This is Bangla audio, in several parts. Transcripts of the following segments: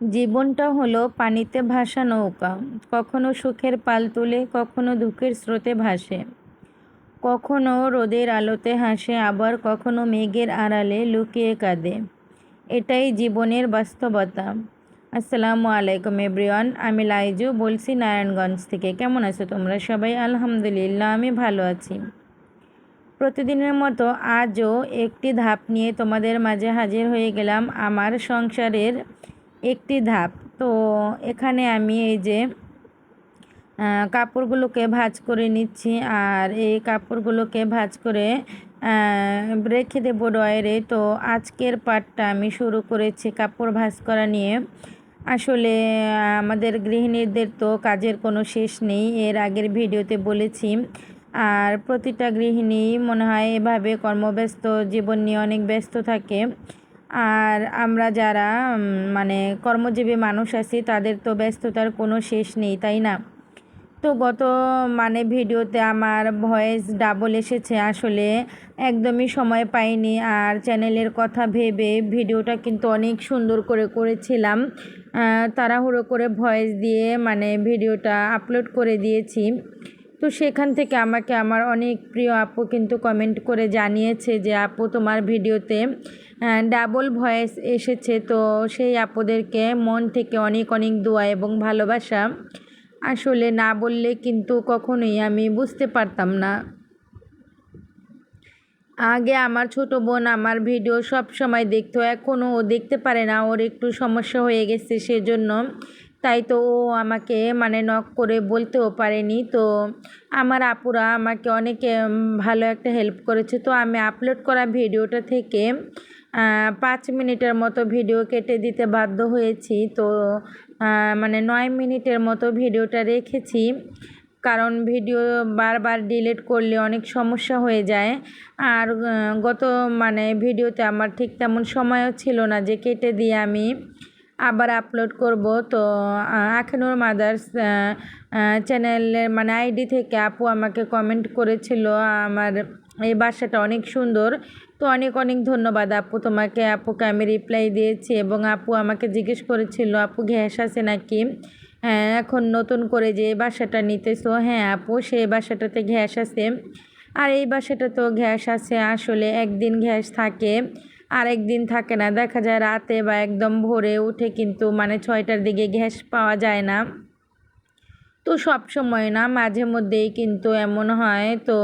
জীবনটা হলো পানিতে ভাসা নৌকা। কখনো সুখের পাল তুলে, কখনো দুঃখের স্রোতে ভাসে। কখনো রোদের আলোতে হাসে, আবার কখনো মেঘের আড়ালে লুকিয়ে কাঁদে। এটাই জীবনের বাস্তবতা। আসসালামু আলাইকুম, এভরিওয়ান। আমি লাইজু, বলছি নারায়ণগঞ্জ থেকে। কেমন আছো তোমরা সবাই? আলহামদুলিল্লাহ, আমি ভালো আছি। প্রতিদিনের মতো আজও একটি ধাপ নিয়ে তোমাদের মাঝে হাজির হয়ে গেলাম আমার সংসারের একটি ধাপ। তো এখানে আমি এই যে কাপড়গুলোকে ভাঁজ করে নিচ্ছি আর এই কাপড়গুলোকে ভাঁজ করে রেখে দেবো ড্রয়ারে। তো আজকের পার্টটা আমি শুরু করেছি কাপড় ভাঁজ করা নিয়ে। আসলে, আমাদের গৃহিণীদের তো কাজের কোনো শেষ নেই, এর আগের ভিডিওতে বলেছি। আর প্রতিটা গৃহিণী মনে হয় এভাবে কর্মব্যস্ত জীবন নিয়ে অনেক ব্যস্ত থাকে। আর আমরা যারা মানে কর্মজীবী মানুষ আছি, তাদের তো ব্যস্ততার কোনো শেষ নেই, তাই না? তো গত মানে ভিডিওতে আমার ভয়েস ডাবল এসেছে, আসলে একদমই সময় পাইনি। আর চ্যানেলের কথা ভেবে ভিডিওটা কিন্তু অনেক সুন্দর করে করেছিলাম। তাড়াহুড়ো করে ভয়েস দিয়ে মানে ভিডিওটা আপলোড করে দিয়েছি। তো সেখান থেকে আমাকে আমার অনেক প্রিয় আপু কিন্তু কমেন্ট করে জানিয়েছে যে, আপু, তোমার ভিডিওতে ডাবল ভয়েস এসেছে। তো সেই আপুদেরকে মন থেকে অনেক অনেক দোয়া এবং ভালোবাসা। আসলে না বললে কিন্তু কখনোই আমি বুঝতে পারতাম না। আগে আমার ছোট বোন আমার ভিডিও সব সময় দেখতো, এখনও ও দেখতে পারে না। ওর একটু সমস্যা হয়ে গেছে সেজন্য তাই তো ও আমাকে মানে নক করে বলতেও পারেনি। তো আমার আপুরা আমাকে অনেক ভালো একটা হেল্প করেছে। তো আমি আপলোড করা ভিডিওটা থেকে পাঁচ মিনিটের মতো ভিডিও কেটে দিতে বাধ্য হয়েছি। তো মানে নয় মিনিটের মতো ভিডিওটা রেখেছি। কারণ ভিডিও বারবার ডিলিট করলে অনেক সমস্যা হয়ে যায়। আর গত মানে ভিডিওতে আমার ঠিক তেমন সময়ও ছিল না যে কেটে দিয়ে আমি আবার আপলোড করব। তো আখেনুর মাদার্স চ্যানেলের মানে আইডি থেকে আপু আমাকে কমেন্ট করেছিল, আমার এই বাসাটা অনেক সুন্দর। তো অনেক অনেক ধন্যবাদ আপু তোমাকে। আপুকে আমি রিপ্লাই দিয়েছি এবং আপু আমাকে জিজ্ঞেস করেছিল, আপু গ্যাস আছে নাকি? হ্যাঁ এখন নতুন করে যে বাসাটা নিতেছো হ্যাঁ আপু সেই বাসাটাতে গ্যাস আছে। আর এই বাসাটা তো ঘ্যাস আছে, আসলে একদিন ঘ্যাস থাকে। আর একদিন থাকে না। দেখা যায় রাতে বা একদম ভোরে উঠে কিন্তু মানে ছয়টার দিকে গ্যাস পাওয়া যায় না। তো সব সময় না, মাঝে মধ্যেই কিন্তু এমন হয়। তো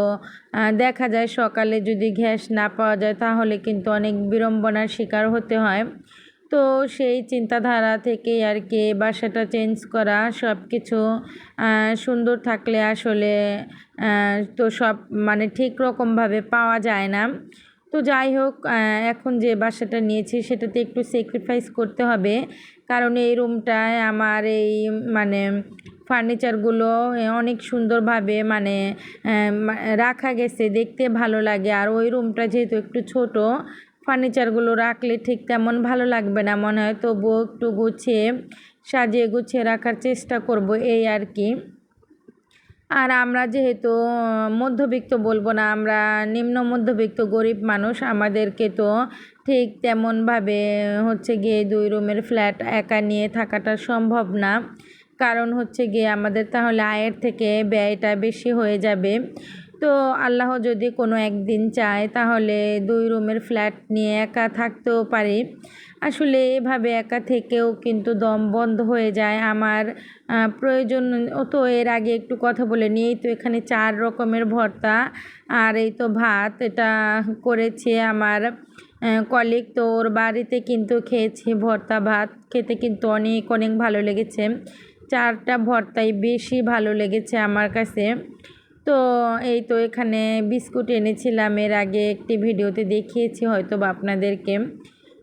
দেখা যায় সকালে যদি গ্যাস না পাওয়া যায় তাহলে কিন্তু অনেক বিড়ম্বনার শিকার হতে হয়। তো সেই চিন্তাধারা থেকে আর কি বাসাটা চেঞ্জ করা সব কিছু সুন্দর থাকলে আসলে তো সব মানে ঠিক রকমভাবে পাওয়া যায় না। তো যাই হোক এখন যে বাসাটা নিয়েছি সেটাতে একটু স্যাক্রিফাইস করতে হবে। কারণ এই রুমটায় আমার এই মানে ফার্নিচারগুলো অনেক সুন্দরভাবে মানে রাখা গেছে, দেখতে ভালো লাগে। আর ওই রুমটা যেহেতু একটু ছোট ফার্নিচারগুলো রাখলে ঠিক তেমন ভালো লাগবে না। মনে হয় তবুও একটু গুছিয়ে, সাজিয়ে গুছিয়ে রাখার চেষ্টা করব, এই আর কি। আর আমরা যেহেতু মধ্যবিত্ত বলব না, আমরা নিম্ন মধ্যবিত্ত গরিব মানুষ, আমাদেরকে তো ঠিক তেমনভাবে হচ্ছে গিয়ে দুই রুমের ফ্ল্যাট একা নিয়ে থাকাটা সম্ভব না। কারণ হচ্ছে গিয়ে আমাদের তাহলে আয়ের থেকে ব্যয়টা বেশি হয়ে যাবে। তো আল্লাহ যদি কোনো একদিন চায়, তাহলে দুই রুমের ফ্ল্যাট নিয়ে একা থাকতেও পারি। আসলে এভাবে একা থেকেও কিন্তু দম বন্ধ হয়ে যায়। আমার প্রয়োজন তো এর আগে একটু কথা বলে নিই। এই তো এখানে চার রকমের ভর্তা আর এই তো ভাত। এটা করেছে আমার কলিগ তো ওর বাড়িতে কিন্তু খেয়েছি ভর্তা ভাত। খেতে কিন্তু অনেক অনেক ভালো লেগেছে। চারটা ভর্তাই বেশি ভালো লেগেছে আমার কাছে। তো এই তো এখানে বিস্কুট এনেছিলাম। এর আগে একটি ভিডিওতে দেখিয়েছি হয়তো বা আপনাদেরকে।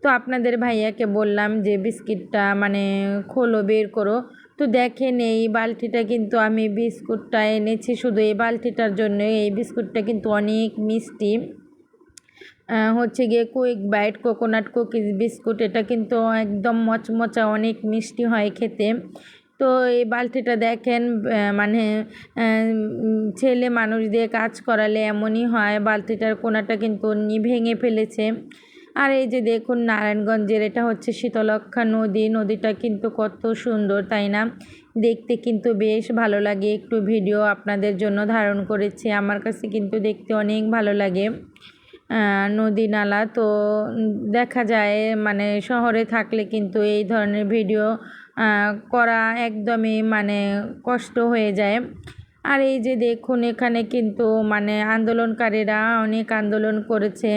তো আপনাদের ভাইয়াকে বললাম যে বিস্কিটটা মানে খোলো, বের করো। তো দেখেন এই বালতিটা কিন্তু আমি বিস্কুটটা এনেছি, শুধু এই বালতিটার জন্য এই বিস্কুটটা কিন্তু অনেক মিষ্টি। হচ্ছে গিয়ে quick bite coconut cookies biscuit, এটা কিন্তু একদম মচমচা, অনেক মিষ্টি হয় খেতে। তো এই বালতিটা দেখেন মানে ছেলে মানুষ দিয়ে কাজ করালে এমনই হয়, বালতিটার কোনাটা কিন্তু ভেঙে ফেলেছে। আর এই যে দেখুন নারায়ণগঞ্জের, এটা হচ্ছে শীতলক্ষা নদী। নদীটা কিন্তু কত সুন্দর, তাই না? দেখতে কিন্তু বেশ ভালো লাগে। একটু ভিডিও আপনাদের জন্য ধারণ করেছি। আমার কাছে কিন্তু দেখতে অনেক ভালো লাগে নদী নালা। তো দেখা যায় মানে শহরে থাকলে কিন্তু এই ধরনের ভিডিও করা একদমই মানে কষ্ট হয়ে যায়। আর এই যে দেখুন, এখানে কিন্তু মানে আন্দোলনকারীরা অনেক আন্দোলন করেছে।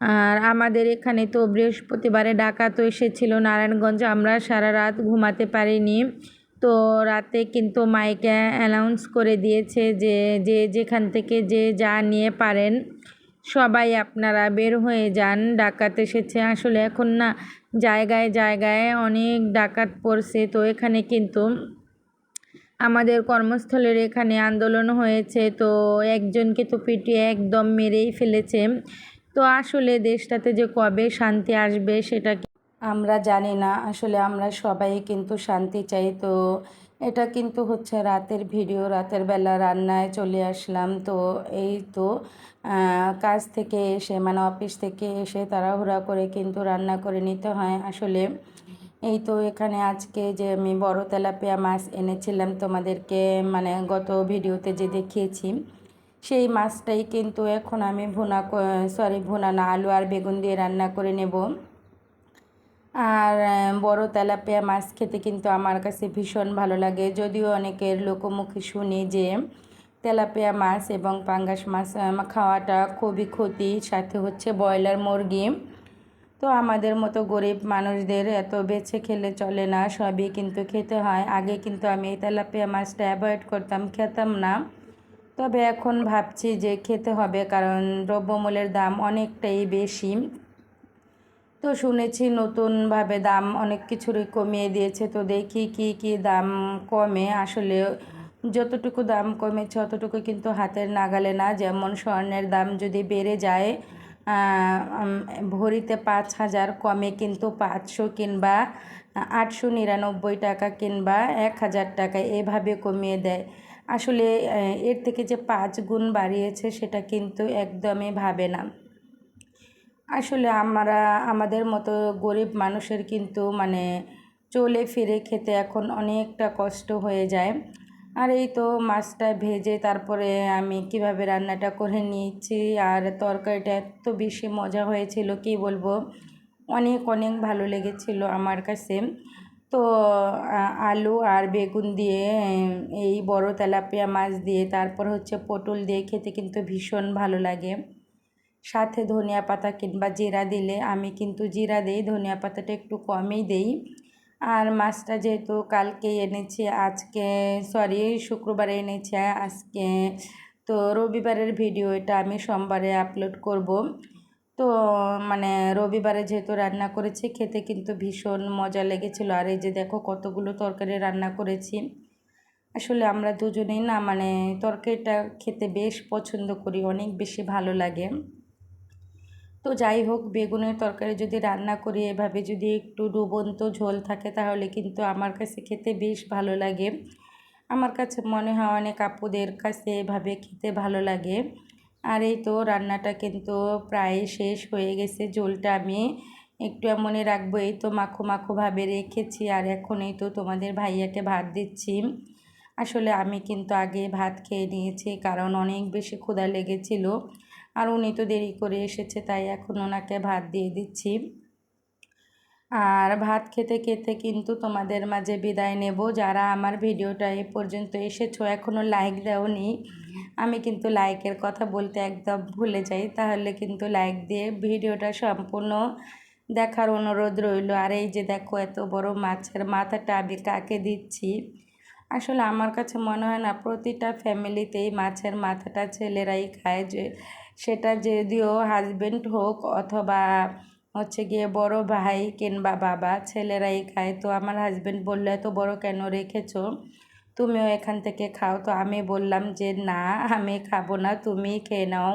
আর আমাদের এখানে তো বৃহস্পতিবারে ডাকাতও এসেছিল নারায়ণগঞ্জ, আমরা সারা রাত ঘুমাতে পারিনি। তো রাতে কিন্তু মাইকে অ্যানাউন্স করে দিয়েছে যে যে যেখান থেকে যে যা নিয়ে পারেন, সবাই আপনারা বের হয়ে যান। ডাকাত এসেছে। আসলে এখন না, জায়গায় জায়গায় অনেক ডাকাত পড়ছে। তো এখানে কিন্তু আমাদের কর্মস্থলের এখানে আন্দোলন হয়েছে। তো একজনকে তো পিটিয়ে একদম মেরেই ফেলেছে। তো আসলে দেশটাতে যে কবে শান্তি আসবে সেটা আমরা জানি না। আসলে আমরা সবাই কিন্তু শান্তি চাই। তো এটা কিন্তু হচ্ছে রাতের ভিডিও, রাতের বেলা রান্নায় চলে আসলাম। তো এই তো কাজ থেকে এসে মানে অফিস থেকে এসে তাড়াহুড়া করে কিন্তু রান্না করে নিতে হয়। আসলে এই তো এখানে আজকে যে আমি বড় তেলাপিয়া মাছ এনেছিলাম তোমাদেরকে মানে গত ভিডিওতে যে দেখিয়েছি। সেই মাছটাই কিন্তু এখন আমি ভুনা সরি ভুনা না আলু আর বেগুন দিয়ে রান্না করে নেব। আর বড় তেলাপিয়া মাছ খেতে কিন্তু আমার কাছে ভীষণ ভালো লাগে। যদিও অনেকের লোকমুখে শুনি যে তেলাপিয়া মাছ এবং পাঙ্গাস মাছ খাওয়াটা খুবই ক্ষতি। সাথে হচ্ছে ব্রয়লার মুরগি। তো আমাদের মতো গরিব মানুষদের এত বেছে খেলে চলে না, সবই কিন্তু খেতে হয়। আগে কিন্তু আমি এই তেলাপিয়া মাছটা অ্যাভয়েড করতাম, খেতাম না। তবে এখন ভাবছি যে খেতে হবে, কারণ দ্রব্যমূল্যের দাম অনেকটাই বেশি। তো শুনেছি নতুনভাবে দাম অনেক কিছুরই কমিয়ে দিয়েছে, তো দেখি কি কি দাম কমে। আসলে যতটুকু দাম কমেছে অতটুকু কিন্তু হাতের নাগালে না। যেমন স্বর্ণের দাম যদি বেড়ে যায় ভরিতে পাঁচ হাজার কমে কিন্তু পাঁচশো কিংবা আটশো নিরানব্বই টাকা কিংবা এক হাজার টাকা এভাবে কমিয়ে দেয়। আসলে এর থেকে যে পাঁচ গুণ বাড়িয়েছে সেটা কিন্তু একদমই ভাবে না। আসলে আমরা, আমাদের মতো গরিব মানুষের কিন্তু মানে চলে ফিরে খেতে এখন অনেকটা কষ্ট হয়ে যায়। আর এই তো মাছটা ভেজে তারপরে আমি কীভাবে রান্নাটা করে নিয়েছি, আর তরকারিটা এত বেশি মজা হয়েছিল, কি বলব? অনেক অনেক ভালো লেগেছিল আমার কাছে। তো আলু আর বেগুন দিয়ে এই বড় তেলাপিয়া মাছ দিয়ে, তারপর হচ্ছে পটল দিয়ে খেতে কিন্তু ভীষণ ভালো লাগে। সাথে ধনিয়া পাতা কিংবা জিরা দিলে আমি কিন্তু জিরা দিই, ধনিয়া পাতাটা একটু কমই দেই। আর মাছটা যেহেতু কালকে এনেছি, আজকে, সরি, শুক্রবারে এনেছি, আজকে, তো রবিবারের ভিডিও এটা আমি সোমবারে আপলোড করব। তো মানে রবিবারে যেহেতু রান্না করেছি, খেতে কিন্তু ভীষণ মজা লেগেছিলো। আর এই যে দেখো কতগুলো তরকারি রান্না করেছি। আসলে আমরা দুজনেই না মানে তরকারিটা খেতে বেশ পছন্দ করি, অনেক বেশি ভালো লাগে। তো যাই হোক, বেগুনের তরকারি যদি রান্না করি, এভাবে যদি একটু ডুবন্ত ঝোল থাকে তাহলে কিন্তু আমার কাছে খেতে বেশ ভালো লাগে। আমার কাছে মনে হয় অনেক আপুদের কাছে এভাবে খেতে ভালো লাগে। আর এই তো রান্নাটা কিন্তু প্রায় শেষ হয়ে গেছে। ঝোলটা আমি একটু এমনই রাখব। এই তো মাখো মাখোভাবে রেখেছি আর এখন এই তো তোমাদের ভাইয়াকে ভাত দিচ্ছি। আসলে আমি কিন্তু আগে ভাত খেয়ে নিয়েছি কারণ অনেক বেশি ক্ষুধা লেগেছিলো আর উনি তো দেরি করে এসেছে তাই এখন ওনাকে ভাত দিয়ে দিচ্ছি। আর ভাত খেতে খেতে কিন্তু তোমাদের মাঝে বিদায় নেব। যারা আমার ভিডিওটা এ পর্যন্ত এসেছ এখনও লাইক দেওনি আমি কিন্তু লাইকের কথা বলতে একদম ভুলে যাই, তাহলে কিন্তু লাইক দিয়ে ভিডিওটা সম্পূর্ণ দেখার অনুরোধ রইল। আর এই যে দেখো, এত বড় মাছের মাথাটা আমি কাকে দিচ্ছি? আসলে আমার কাছে মনে হয় না, প্রতিটা ফ্যামিলিতেই মাছের মাথাটা ছেলেরাই খায়। যে, সেটা যদিও হাজবেন্ড হোক অথবা হচ্ছে গিয়ে বড় ভাই কিংবা বাবা, ছেলেরাই খায়। তো আমার হাজবেন্ড বলল, এত বড় কেন রেখেছো? তুমিও এখান থেকে খাও। তো আমি বললাম যে, না, আমি খাব না তুমি খেয়ে নাও।